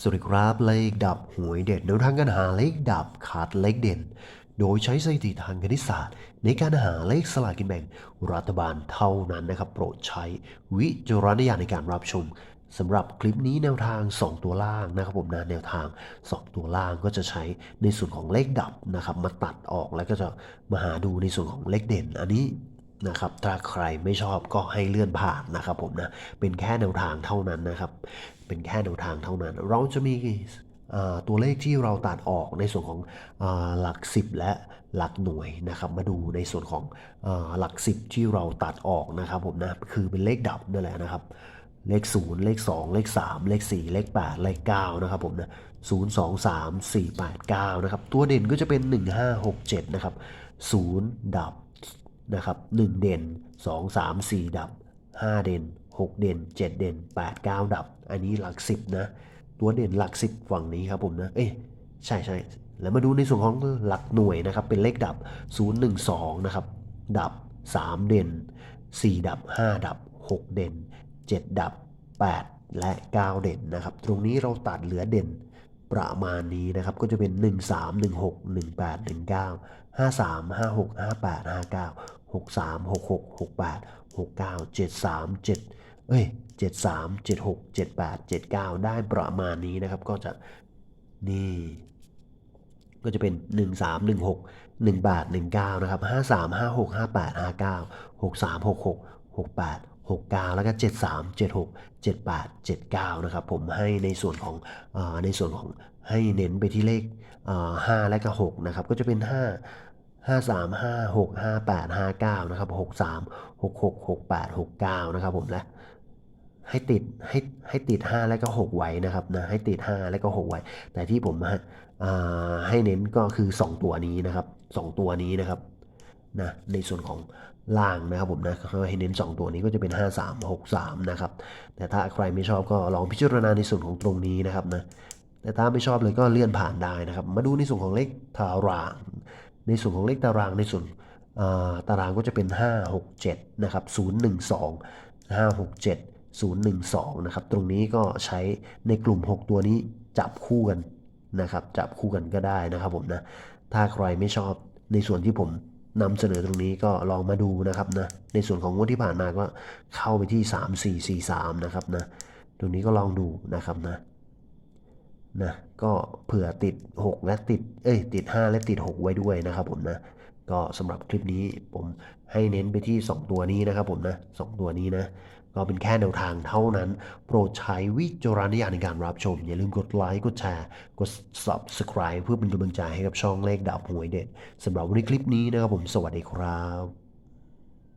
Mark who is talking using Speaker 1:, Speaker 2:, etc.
Speaker 1: สวัสดีครับเลขดับหวยเด็ดแนวทางการหาเลขดับขาดเลขเด่น โดยใช้สถิติทางคณิตศาสตร์ ในการหาเลขสลากกินแบ่งรัฐบาลเท่านั้นนะครับ โปรดใช้วิจารณญาณในการรับชมสำหรับคลิปนี้แนวทาง 2 ตัวล่างนะครับผมนะแนวทาง 2 ตัวล่างก็จะใช้ในส่วนของเลขดับนะครับมาตัดออกแล้วก็จะมาหาดูในส่วนของเลขเด่น อันนี้นะครับถ้าใครไม่ชอบก็ให้เลื่อนผ่านนะครับผมนะเป็นแค่แนวทางเท่านั้นนะครับ เป็นแค่แนวทางเท่านั้น เราจะมีตัวเลขที่เราตัดออกในส่วนของอหลัก 10 และหลักหน่วยนะครับ มาดูในส่วนของอหลัก 10 ที่เราตัดออกนะครับผมนะคือเป็นเลขดับนั่นแหละนะครับ เลข 0 เลข 2 เลข 3 เลข 4 เลข 8 เลข 9 นะครับผมนะ0 2 3 4 8 9 นะครับ ตัวเด่นก็จะเป็น 1 5 6 7 นะครับ 0 ดับนะครับ 1 เด่น 2 3 4 ดับ 5 เด่น 6 เด่น 7 เด่น 8 9 ดับ อันนี้หลัก 10 นะ ตัวเด่นหลัก 10 ฝั่งนี้ครับผมนะ เอ้ยใช่ใช่แล้วมาดูในส่วนของหลักหน่วยนะครับ เป็นเลขดับ 0 1 2 นะครับ ดับ 3 เด่น 4 ดับ 5 ดับ 6 เด่น 7 ดับ 8 และ 9 เด่นนะครับ ตรงนี้เราตัดเหลือเด่นประมาณนี้นะครับ ก็จะเป็น 1 3 1 6 1 8 1 9 5 3 5 6 5 8 5 9 6 3 6 6 6 8 6 9 7 3 7เอ้ย7 3 7 6 7 8 7 9 ได้ประมาณนี้นะครับ ก็จะนี่ ก็จะเป็น 1 3 1 6 1 8 1 9 นะครับ 5 3 5 6 5 8 5 9 6 3 6 6 6 8 6 9 แล้วก็ 7 3 7 6 7 8 7 9 นะครับ ผมให้ในส่วนของอในส่วนของให้เน้นไปที่เลข 5 และก็ 6 นะครับ ก็จะเป็น 5 5 3 5 6 5 8 5 9นะครับ6 3 6 6 6 8 6 9นะครับผมและให้ติดให้ให้ติด 5 แล้วก็ 6 ไว้นะครับนะให้ติด 5 แล้วก็ 6 ไว้ แต่ที่ผมให้เน้นก็คือ 2 ตัวนี้นะครับ 2 ตัวนี้นะครับนะในส่วนของล่างนะครับผมนะเขาให้เน้น 2 ตัวนี้ก็จะเป็น 5 3 6 3นะครับแต่ถ้าใครไม่ชอบก็ลองพิจารณาในส่วนของตรงนี้นะครับนะแต่ถ้าไม่ชอบเลยก็เลื่อนผ่านได้นะครับ มาดูในส่วนของเลขตาราง ในส่วนของเลขตารางในส่วนตารางก็จะเป็น 5 6 7นะครับ0 1 2 5 6 7 012นะครับตรงนี้ก็ใช้ในกลุ่ม 6 ตัวนี้จับคู่กันนะครับ จับคู่กันก็ได้นะครับผมนะถ้าใครไม่ชอบในส่วนที่ผมนำเสนอตรงนี้ก็ลองมาดูนะครับนะในส่วนของงวดที่ผ่านมาก็เข้าไปที่ 3 4 4 3นะครับนะตรงนี้ก็ลองดูนะครับนะ นะก็เผื่อติด 6 และติดเอ้ยติด 5 และติด 6 ไว้ด้วยนะครับผมนะก็สำหรับคลิปนี้ผมให้เน้นไปที่ 2 ตัวนี้นะครับผมนะ2ตัวนี้นะก็เป็นแค่แนวทางเท่านั้น โปรดใช้วิจารณญาณในการรับชม อย่าลืมกดไลค์ กดแชร์ กด subscribe เพื่อเป็นกำลังใจให้กับช่องเลขดับหวยเด็ดสำหรับวันนี้คลิปนี้นะครับผมสวัสดีครับ